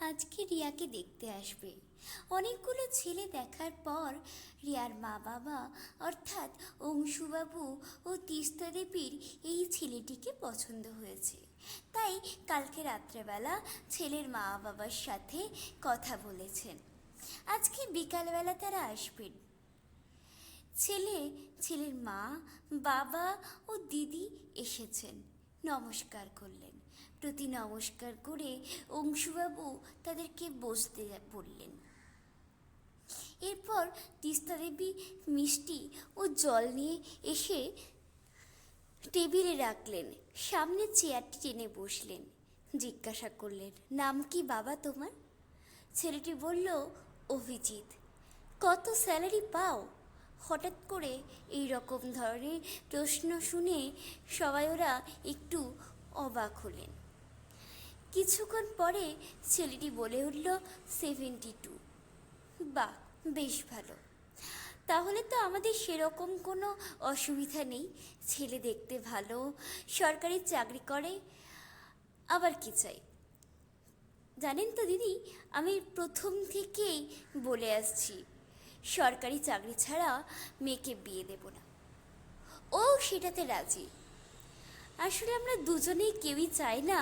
আজকে রিয়াকে দেখতে আসবে। অনেকগুলো ছেলে দেখার পর রিয়ার মা বাবা অর্থাৎ অংশুবাবু ও তিস্তা দেবীর এই ছেলেটিকে পছন্দ হয়েছে। তাই কালকে রাত্রেবেলা ছেলের মা বাবার সাথে কথা বলেছেন। আজকে বিকালবেলা তারা আসবেন। ছেলে, ছেলের মা, বাবা ও দিদি এসেছেন। নমস্কার করলেন। প্রতি নমস্কার করে অংশুবাবু তাদেরকে বসতে বললেন। এরপর তিস্তা দেবী মিষ্টি ও জল নিয়ে এসে টেবিলে রাখলেন। সামনে চেয়ারটি টেনে বসলেন। জিজ্ঞাসা করলেন, নাম কি বাবা তোমার? ছেলেটি বলল, অভিজিৎ। কত স্যালারি পাও? হঠাৎ করে এই রকম ধরনের প্রশ্ন শুনে সবাই ওরা একটু অবাক হলেন। কিছুক্ষণ পরে ছেলেটি বলে উঠল সেভেন্টি টু বাহ, বেশ ভালো। তাহলে তো আমাদের সেরকম কোনো অসুবিধা নেই। ছেলে দেখতে ভালো, সরকারি চাকরি করে, আবার কি চাই? জানেন তো দিদি, আমি প্রথম থেকেই বলে আসছি, সরকারি চাকরি ছাড়া মেয়েকে বিয়ে দেব না। ও সেটাতে রাজি। আসলে আমরা দুজনেই কেউই চাই না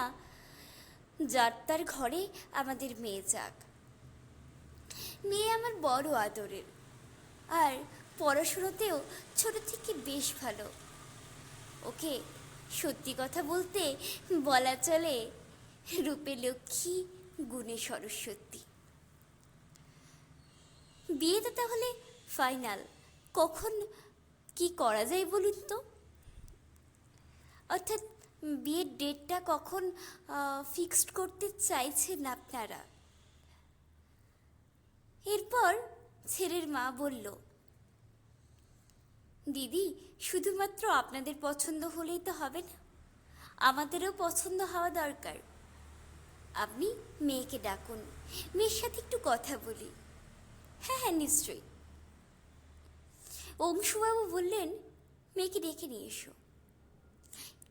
যার তার ঘরে আমাদের মেয়ে যাক। মেয়ে আমার বড় আদরের। আর পড়াশুনোতেও ছোট থেকে বেশ ভালো। ওকে সত্যি কথা বলতে বলা চলে রূপে লক্ষ্মী, গুণে সরস্বতী। বিয়েটা তাহলে ফাইনাল। কখন কি করা যায় বলুন তো? অর্থাৎ বিয়ের ডেটটা কখন ফিক্সড করতে চাইছেন আপনারা? এরপর ছেলের মা বলল, দিদি, শুধুমাত্র আপনাদের পছন্দ হলেই তো হবে না। আমাদেরও পছন্দ হওয়া দরকার। আপনি মেয়েকে ডাকুন। মেয়ের সাথে একটু কথা বলি। হ্যাঁ হ্যাঁ নিশ্চয়ই। অংশুবাবু বললেন, মেয়েকে ডেকে নিয়ে এসো।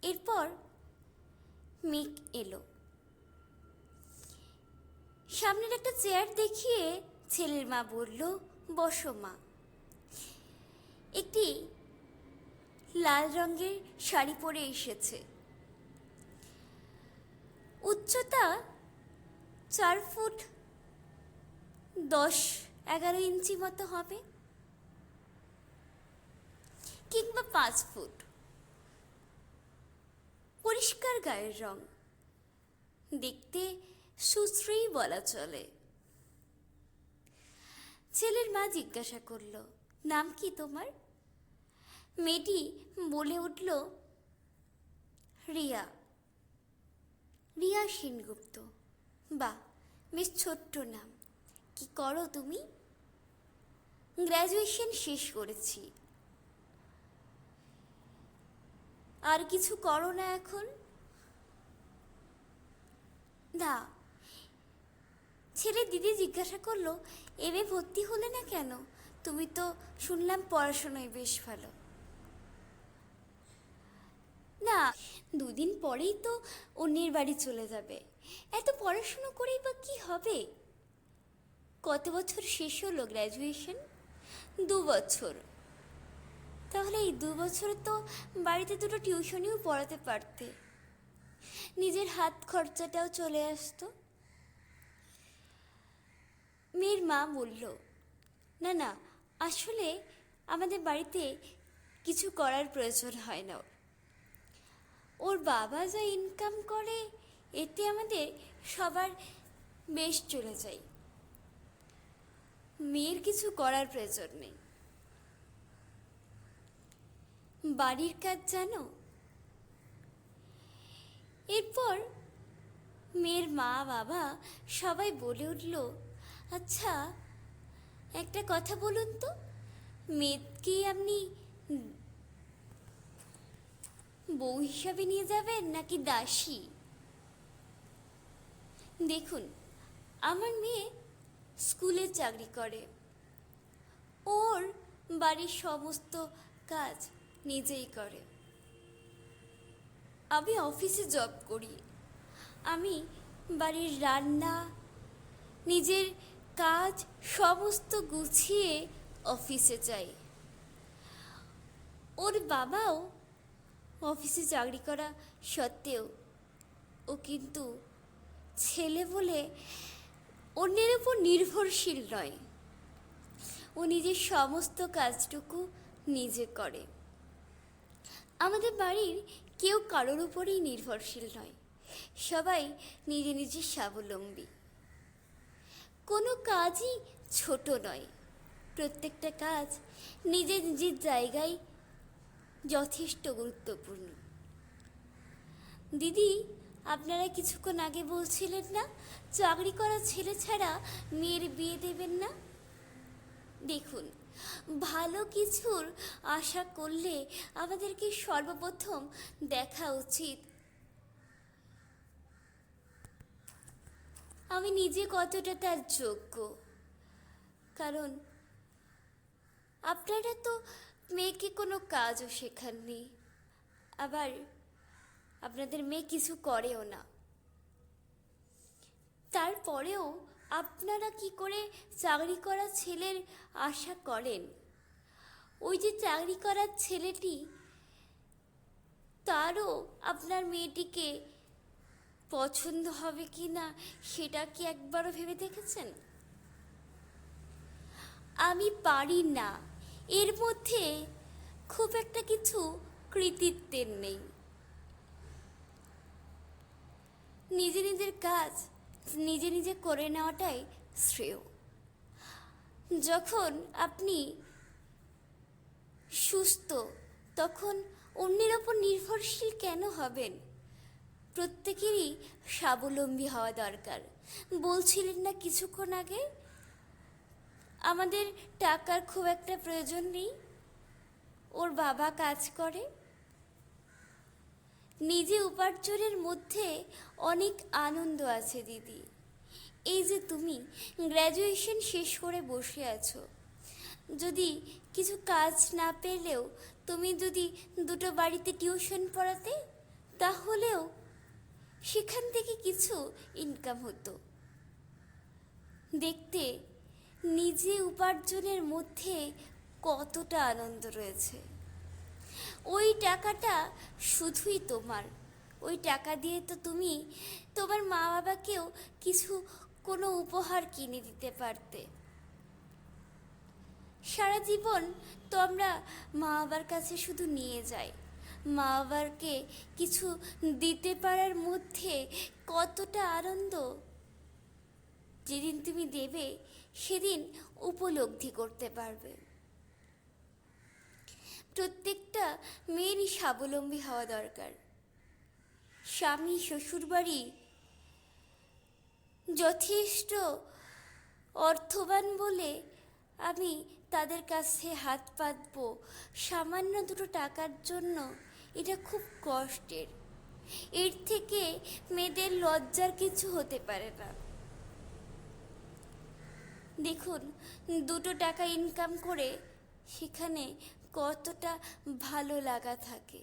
এরপর মেঘ এলো। সামনের একটা চেয়ার দেখিয়ে ছেলের মা বলল, বসো মা। একটি লাল রঙের শাড়ি পরে এসেছে। উচ্চতা চার ফুট দশ এগারো ইঞ্চি মতো হবে কিংবা পাঁচ ফুট। পরিষ্কার গায়ের রং। দেখতে সুশ্রী বলা চলে। ছেলের মা জিজ্ঞাসা করল, নাম কি তোমার? মেয়েটি বলে উঠল, রিয়া। রিয়া সেনগুপ্ত। বা বেশ ছোট্ট নাম। কি করো তুমি? গ্র্যাজুয়েশন শেষ করেছি। আর কিছু করো না এখন? না। ছেলে দিদি জিজ্ঞাসা করল এমএ ভর্তি হলে না কেন? তুমি তো শুনলাম পড়াশোনায় বেশ ভালো। না, দুদিন পরেই তো অন্যের বাড়ি চলে যাবে। এত পড়াশুনো করেই বা কি হবে? কত বছর শেষ হলো গ্র্যাজুয়েশন? দু বছর। তাহলে এই দু বছর তো বাড়িতে দুটো টিউশনিও পড়াতে পারতে। নিজের হাত খরচাটাও চলে আসতো। মেয়ের মা বলল, না না, আসলে আমাদের বাড়িতে কিছু করার প্রয়োজন হয় না। ওর ওর বাবা যা ইনকাম করে, এতে আমাদের সবার বেশ চলে যায়। মেয়ের কিছু করার প্রয়োজন নেই। বাড়ির কাজ জানো? এরপর মেয়ের মা বাবা সবাই বলে উঠল আচ্ছা একটা কথা বলুন তো মেয়েকে আপনি বউ হিসাবে নিয়ে যাবেন নাকি দাসী? দেখুন, আমার মেয়ে স্কুলে চাকরি করে। ওর বাড়ির সমস্ত কাজ নিজেই করে। আমি অফিসে জব করি। আমি বাড়ির রান্না, নিজের কাজ সমস্ত গুছিয়ে অফিসে যাই। ওর বাবাও অফিসে চাকরি করা সত্ত্বেও ও কিন্তু ছেলে বলে অন্যের উপর নির্ভরশীল নয়। ও নিজের সমস্ত কাজটুকু নিজে করে। আমাদের বাড়ির কেউ কারোর উপরেই নির্ভরশীল নয়। সবাই নিজে নিজে স্বাবলম্বী। কোনো কাজই ছোট নয়। প্রত্যেকটা কাজ নিজের নিজের জায়গায় যথেষ্ট গুরুত্বপূর্ণ। দিদি, আপনারা কিছুক্ষণ আগে বলছিলেন না, চাকরি করা ছেলে ছাড়া মেয়ের বিয়ে দেবেন না? দেখুন ভালো কিছুর আশা করলে আমাদেরকে সর্বপ্রথম দেখা উচিত। আমি নিজে কতটা তার যোগ্য? কারণ আপনারা তো মেয়েকে কোনো কাজও শেখাননি। আবার আপনাদের মেয়ে কিছু করেও না। তারপরেও আপনারা কি করে চাকরি করা ছেলের আশা করেন? ওই যে চাকরি করার ছেলেটি, তারও আপনার মেয়েটিকে পছন্দ হবে কি না, সেটা কি একবারও ভেবে দেখেছেন? আমি পারি না। এর মধ্যে খুব একটা কিছু কৃতিত্বের নেই। নিজে নিজের কাজ নিজে নিজে করে নেওয়াটাই শ্রেয়। যখন আপনি সুস্থ, তখন অন্যের ওপর নির্ভরশীল কেন হবেন? প্রত্যেকেরই স্বাবলম্বী হওয়া দরকার। বলছিলেন না কিছুক্ষণ আগে, আমাদের টাকার খুব একটা প্রয়োজন নেই। ওর বাবা কাজ করে। নিজে উপার্জনের মধ্যে অনেক আনন্দ আছে, দিদি। এই যে তুমি গ্র্যাজুয়েশন শেষ করে বসে আছো, যদি কিছু কাজ না পেলেও তুমি যদি দুটো বাড়িতে টিউশন পড়াতে, তাহলেও সেখান থেকে কিছু ইনকাম হতো। দেখতে নিজে উপার্জনের মধ্যে কতটা আনন্দ রয়েছে। ওই টাকাটা শুধুই তোমার। ওই টাকা দিয়ে তো তুমি তোমার মা বাবাকেও কিছু, কোনো উপহার কিনে দিতে পারতে। সারা জীবন তো আমরা মা বাবার কাছে শুধু নিয়ে যাই। মা বাবাকে কিছু দিতে পারার মধ্যে কতটা আনন্দ যেদিন তুমি দেবে, সেদিন উপলব্ধি করতে পারবে। প্রত্যেকটা মেয়েরই স্বাবলম্বী হওয়া দরকার। স্বামী, শ্বশুরবাড়ি যথেষ্ট অর্থবান বলে আমি তাদের কাছে হাত পাতবো। সামান্য দুটো টাকার জন্য এটা খুব কষ্টের। এর থেকে মেয়েদের লজ্জার কিছু হতে পারে না। দেখুন, দুটো টাকা ইনকাম করে সেখানে কতটা ভালো লাগা থাকে।